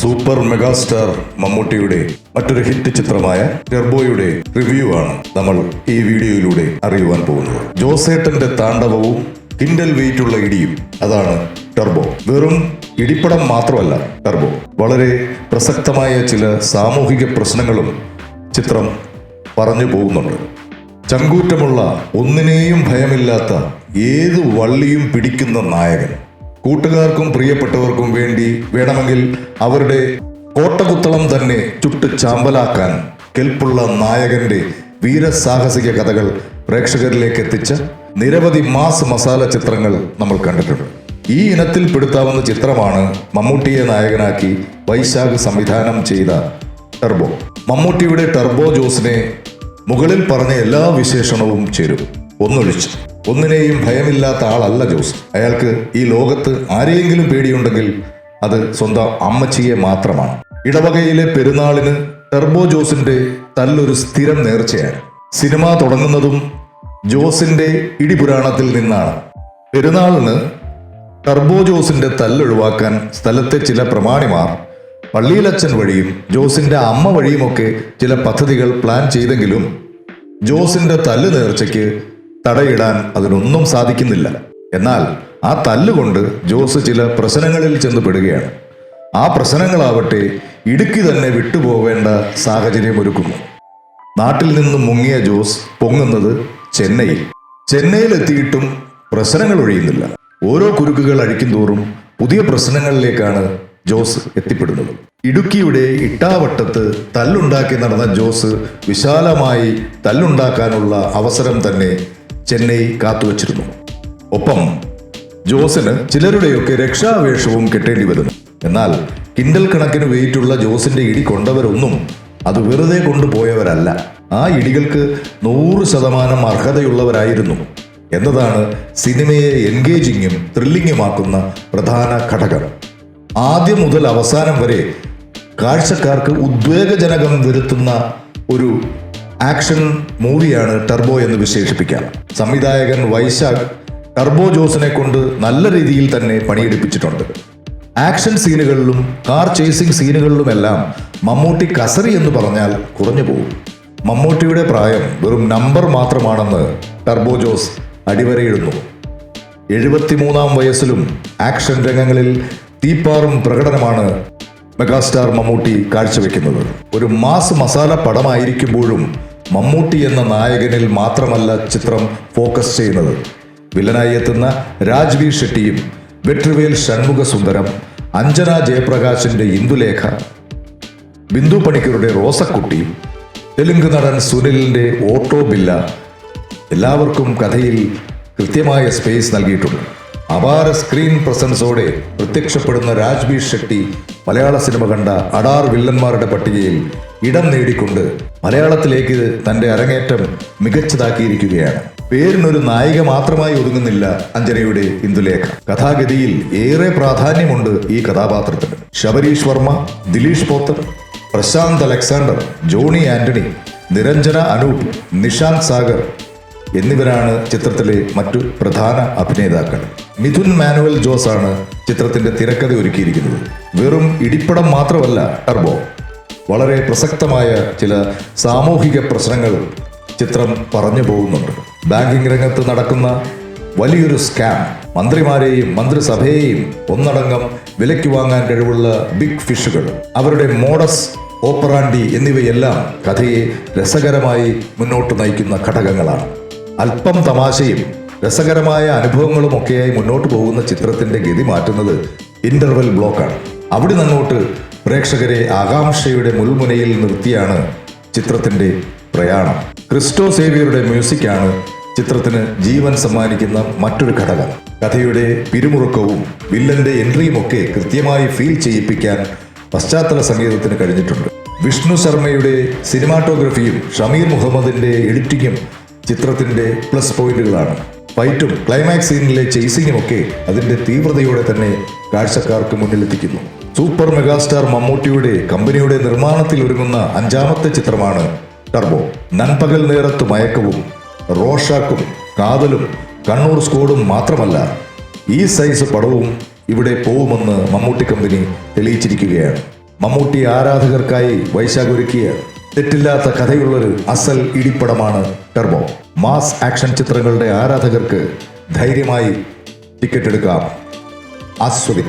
Super megastar മമ്മൂട്ടിയുടെ മറ്റൊരു hit ചിത്രമായ ടെർബോയുടെ റിവ്യൂ ആണ് നമ്മൾ ഈ വീഡിയോയിലൂടെ അറിയുവാൻ പോകുന്നത്. ജോസേട്ടന്റെ താണ്ഡവവും കിൻഡൽ വെയിറ്റുള്ള ഇടിയും അതാണ് ടെർബോ. വെറും ഇടിപ്പടം മാത്രമല്ല ടെർബോ. വളരെ പ്രസക്തമായ ചില സാമൂഹിക പ്രശ്നങ്ങളും ചിത്രം പറഞ്ഞു പോകുന്നുണ്ട്. ചങ്കൂറ്റമുള്ള ഒന്നിനെയും ഭയമില്ലാത്ത ഏത് വള്ളിയും പിടിക്കുന്ന നായകൻ കൂട്ടുകാർക്കും പ്രിയപ്പെട്ടവർക്കും വേണ്ടി വേണമെങ്കിൽ അവരുടെ കോട്ടകുത്തളം തന്നെ ചുട്ട് ചാമ്പലാക്കാൻ കെൽപ്പുള്ള നായകന്റെ വീരസാഹസിക കഥകൾ പ്രേക്ഷകരിലേക്ക് എത്തിച്ച നിരവധി മാസ് മസാല ചിത്രങ്ങൾ നമ്മൾ കണ്ടിട്ടുണ്ട്. ഈ ഇനത്തിൽ പെടുത്താവുന്ന ചിത്രമാണ് മമ്മൂട്ടിയെ നായകനാക്കി വൈശാഖ് സംവിധാനം ചെയ്ത ടർബോ. മമ്മൂട്ടിയുടെ ടർബോ ജോസിനെ മുകളിൽ പറഞ്ഞ എല്ലാ വിശേഷണവും ചേരും. ഒന്നൊഴിച്ച്. ഒന്നിനെയും ഭയമില്ലാത്ത ആളല്ല ജോസ്. അയാൾക്ക് ഈ ലോകത്ത് ആരെയെങ്കിലും പേടിയുണ്ടെങ്കിൽ അത് സ്വന്തം അമ്മച്ചിയെ മാത്രമാണ്. ഇടവകയിലെ പെരുന്നാളിന് ടെർബോ ജോസിന്റെ തല്ലൊരു സ്ഥിരം നേർച്ചയാണ്. സിനിമ തുടങ്ങുന്നതും ജോസിന്റെ ഇടിപുരാണത്തിൽ നിന്നാണ്. പെരുന്നാളിന് ടർബോ ജോസിന്റെ തല്ലൊഴിവാക്കാൻ സ്ഥലത്തെ ചില പ്രമാണിമാർ പള്ളിയിലച്ചൻ വഴിയും ജോസിന്റെ അമ്മ വഴിയുമൊക്കെ ചില പദ്ധതികൾ പ്ലാൻ ചെയ്തെങ്കിലും ജോസിന്റെ തല്ല് നേർച്ചയ്ക്ക് തടയിടാൻ അതിനൊന്നും സാധിക്കുന്നില്ല. എന്നാൽ ആ തല്ലുകൊണ്ട് ജോസ് ചില പ്രശ്നങ്ങളിൽ ചെന്ന് പെടുകയാണ്. ആ പ്രശ്നങ്ങളാവട്ടെ ഇടുക്കി തന്നെ വിട്ടുപോവേണ്ട സാഹചര്യം ഒരുക്കുന്നു. നാട്ടിൽ നിന്നും മുങ്ങിയ ജോസ് പൊങ്ങുന്നത് ചെന്നൈയിൽ. ചെന്നൈയിലെത്തിയിട്ടും പ്രശ്നങ്ങൾ ഒഴിയുന്നില്ല. ഓരോ കുരുക്കുകൾ അഴിക്കും തോറും പുതിയ പ്രശ്നങ്ങളിലേക്കാണ് ജോസ് എത്തിപ്പെടുന്നത്. ഇടുക്കിയുടെ ഇട്ടാവട്ടത്ത് തല്ലുണ്ടാക്കി നടന്ന ജോസ് വിശാലമായി തല്ലുണ്ടാക്കാനുള്ള അവസരം തന്നെ ചെന്നൈ കാത്തുവച്ചിരുന്നു. ഒപ്പം ജോസിന് ചിലരുടെയൊക്കെ രക്ഷാവേഷവും കിട്ടേണ്ടി വരുന്നു. എന്നാൽ കിൻഡൽ കണക്കിന് വെയിറ്റുള്ള ജോസിന്റെ ഇടി കൊണ്ടവരൊന്നും അത് വെറുതെ കൊണ്ടുപോയവരല്ല. ആ ഇടികൾക്ക് നൂറ് ശതമാനം അർഹതയുള്ളവരായിരുന്നു എന്നതാണ് സിനിമയെ എൻഗേജിങ്ങും ത്രില്ലിങ്ങുമാക്കുന്ന പ്രധാന ഘടകം. ആദ്യം മുതൽ അവസാനം വരെ കാഴ്ചക്കാർക്ക് ഉദ്വേഗജനകം വരുത്തുന്ന ഒരു ആക്ഷൻ മൂവിയാണ് ടർബോ എന്ന് വിശേഷിപ്പിക്കാം. സംവിധായകൻ വൈശാഖ് ടർബോ ജോസിനെ കൊണ്ട് നല്ല രീതിയിൽ തന്നെ പണിയെടുപ്പിച്ചിട്ടുണ്ട്. ആക്ഷൻ സീനുകളിലും കാർ ചേസിംഗ് സീനുകളിലുമെല്ലാം മമ്മൂട്ടി കസറി എന്ന് പറഞ്ഞാൽ കുറഞ്ഞു പോകും. മമ്മൂട്ടിയുടെ പ്രായം വെറും നമ്പർ മാത്രമാണെന്ന് ടർബോ ജോസ് അടിവരയിടുന്നു. എഴുപത്തിമൂന്നാം വയസ്സിലും ആക്ഷൻ രംഗങ്ങളിൽ തീപ്പാറും പ്രകടനമാണ് മെഗാസ്റ്റാർ മമ്മൂട്ടി കാഴ്ചവെക്കുന്നത്. ഒരു മാസ് മസാല പടമായിരിക്കുമ്പോഴും മമ്മൂട്ടി എന്ന നായകനിൽ മാത്രമല്ല ചിത്രം ഫോക്കസ് ചെയ്യുന്നത്. വില്ലനായി എത്തുന്ന രാജ്വീർ ഷെട്ടിയും വെട്രിവേൽ ഷൺമുഖ സുന്ദരം അഞ്ജന ജയപ്രകാശിന്റെ ഇന്ദുലേഖ ബിന്ദു പണിക്കരുടെ റോസക്കുട്ടി തെലുങ്ക് നടൻ സുനിലിന്റെ ഓട്ടോ ബില്ല എല്ലാവർക്കും കഥയിൽ കൃത്യമായ സ്പേസ് നൽകിയിട്ടുണ്ട്. അപാര സ്ക്രീൻ പ്രസൻസോടെ പ്രത്യക്ഷപ്പെടുന്ന രാജ്ബീർ ഷെട്ടി മലയാള സിനിമ കണ്ട അടാർ വില്ലന്മാരുടെ പട്ടികയിൽ ഇടം നേടിക്കൊണ്ട് മലയാളത്തിലേക്ക് തന്റെ അരങ്ങേറ്റം മികച്ചതാക്കിയിരിക്കുകയാണ്. പേരിനൊരു നായിക മാത്രമായി ഒതുങ്ങുന്നില്ല അഞ്ജനയുടെ ഇന്ദുലേഖ. കഥാഗതിയിൽ ഏറെ പ്രാധാന്യമുണ്ട് ഈ കഥാപാത്രത്തിന്. ശബരീഷ് വർമ്മ ദിലീഷ് പോത്തർ പ്രശാന്ത് അലക്സാണ്ടർ ജോണി ആന്റണി നിരഞ്ജന അനൂപ് നിഷാന്ത് സാഗർ എന്നിവരാണ് ചിത്രത്തിലെ മറ്റു പ്രധാന അഭിനേതാക്കൾ. മിഥുൻ മാനുവൽ ജോസ് ആണ് ചിത്രത്തിന്റെ തിരക്കഥ ഒരുക്കിയിരിക്കുന്നത്. വെറും ഇടിപ്പടം മാത്രമല്ല ടർബോ. വളരെ പ്രസക്തമായ ചില സാമൂഹിക പ്രശ്നങ്ങൾ ചിത്രം പറഞ്ഞു പോകുന്നുണ്ട്. ബാങ്കിംഗ് രംഗത്ത് നടക്കുന്ന വലിയൊരു സ്കാം. മന്ത്രിമാരെയും മന്ത്രിസഭയെയും ഒന്നടങ്കം വിലയ്ക്ക് വാങ്ങാൻ കഴിവുള്ള ബിഗ് ഫിഷുകൾ. അവരുടെ മോഡസ് ഓപ്പറാൻഡി എന്നിവയെല്ലാം കഥയെ രസകരമായി മുന്നോട്ട് നയിക്കുന്ന ഘടകങ്ങളാണ്. അല്പം തമാശയും രസകരമായ അനുഭവങ്ങളും ഒക്കെയായി മുന്നോട്ട് പോകുന്ന ചിത്രത്തിന്റെ ഗതി മാറ്റുന്നത് ഇന്റർവെൽ ബ്ലോക്കാണ്. അവിടെ നിന്നങ്ങോട്ട് പ്രേക്ഷകരെ ആകാംക്ഷയുടെ മുൾമുനയിൽ നിർത്തിയാണ് ചിത്രത്തിന്റെ പ്രയാണം. ക്രിസ്റ്റോ സേവിയറുടെ മ്യൂസിക്കാണ് ചിത്രത്തിന് ജീവൻ സമ്മാനിക്കുന്ന മറ്റൊരു ഘടകം. കഥയുടെ പിരിമുറുക്കവും വില്ലന്റെ എൻട്രിയും ഒക്കെ കൃത്യമായി ഫീൽ ചെയ്യിപ്പിക്കാൻ പശ്ചാത്തല സംഗീതത്തിന് കഴിഞ്ഞിട്ടുണ്ട്. വിഷ്ണു ശർമ്മയുടെ സിനിമാറ്റോഗ്രഫിയും ഷമീർ മുഹമ്മദിന്റെ എഡിറ്റിങ്ങും ചിത്രത്തിന്റെ പ്ലസ് പോയിന്റുകളാണ്. ഫൈറ്റും ക്ലൈമാക്സ് സീനിലെ ചേസിങ്ങും ഒക്കെ അതിന്റെ തീവ്രതയോടെ തന്നെ കാഴ്ചക്കാർക്ക് മുന്നിലെത്തിക്കുന്നു. സൂപ്പർ മെഗാസ്റ്റാർ മമ്മൂട്ടിയുടെ കമ്പനിയുടെ നിർമ്മാണത്തിൽ ഒരുങ്ങുന്ന അഞ്ചാമത്തെ ചിത്രമാണ് ടർബോ. നൻപകൽ നേരത്ത് മയക്കവും റോഷാക്കും കാതലും കണ്ണൂർ സ്കോഡും മാത്രമല്ല ഈ സൈസ് പടവും ഇവിടെ പോവുമെന്ന് മമ്മൂട്ടി കമ്പനി തെളിയിച്ചിരിക്കുകയാണ്. മമ്മൂട്ടി ആരാധകർക്കായി വൈശാഖ് ഒരുക്കിയ തെറ്റില്ലാത്ത കഥയുള്ളൊരു അസൽ ഇടിപ്പടമാണ് ടെർബോ. മാസ് ആക്ഷൻ ചിത്രങ്ങളുടെ ആരാധകർക്ക് ധൈര്യമായി ടിക്കറ്റ് എടുക്കാം. ആസ്വദിക്കാം.